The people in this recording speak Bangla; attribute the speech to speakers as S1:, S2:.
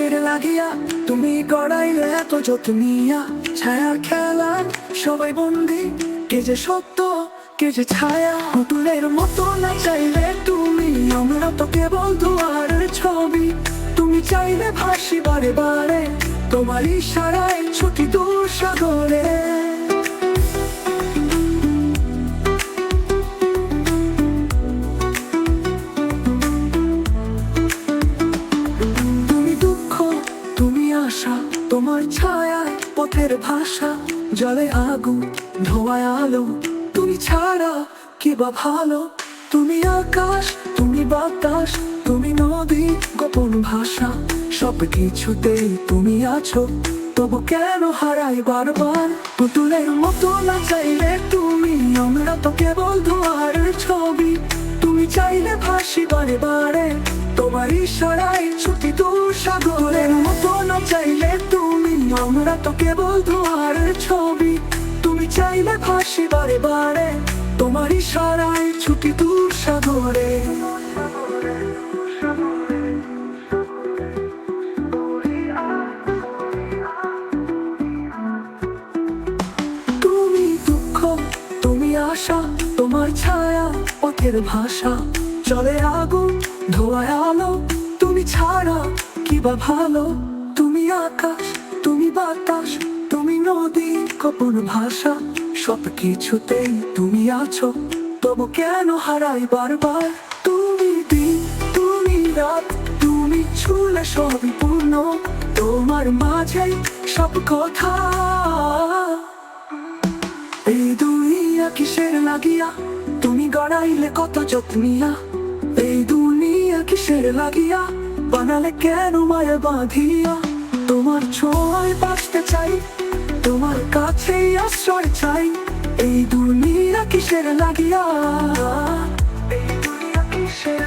S1: লাগিয়া? তুমি গড়াইলে এত যত্নিয়া। ছায়ার খেলা, সবাই বন্দি। কে যে সত্য, কে যে ছায়া। পুতুলের মতো না চাইলে তুমি। আমরা তো কেবল দুয়ারের ছবি। তুমি চাইলে ভাসি বারে বারে। তোমার ইশারায় ছুটি দূর সাগরে। আশা তোমার ছায়ায় পথের ভাষা, জলে আগুন, ধোয়ায় আলো। তুমি ছাড়া কি বা ভালো? তুমি আকাশ, তুমি বাতাস, তুমি নদী, গোপন ভাষা। সব কিছুতেই তুমি আছো, তবু কেন হারাই বারবার? পুতুলের মতো না চাইলে তুমি, আমরা তো কেবল ধোয়ারের ছবি। তুমি চাইলে ভাসি বারে বারে, তোমার ইশারায় ছুটি দূর না চাইলে তুমি আমরা তো কেবল ধোয়ারের ছবি। তুমি চাইলে ভাসি বারে বারে, তোমার ইশারায় ছুটি দূর সাগরে। তুমি দুঃখ, তুমি আশা, তোমার ছায়া পথের ভাষা। চলে আগুন, ধোয়ায় আলো, তুমি ছাড়া কি বা ভালো? আকাশ, তুমি বাতাস, তুমি নদী, গোপন ভাষা সব কিছুতেই তুমি আছো। তবু কেন হারাই বারবার? তুমি দিন, তুমি রাত, তুমি ছুলে সবই পূর্ণ। তোমার মাঝে সব কথা। এই দুনিয়া কিসের লাগিয়া, তুমি গড়াইলে কত যত্নিয়া। এই দুনিয়া কিসের লাগিয়া, বানালে কেন মায়া বাঁধিয়া? তোমার ছোঁয়ায় বাঁচতে চাই, তোমার কাছেই আশ্রয় চাই। এই দুনিয়া কিসের লাগিয়া? এই দুনিয়া কিসের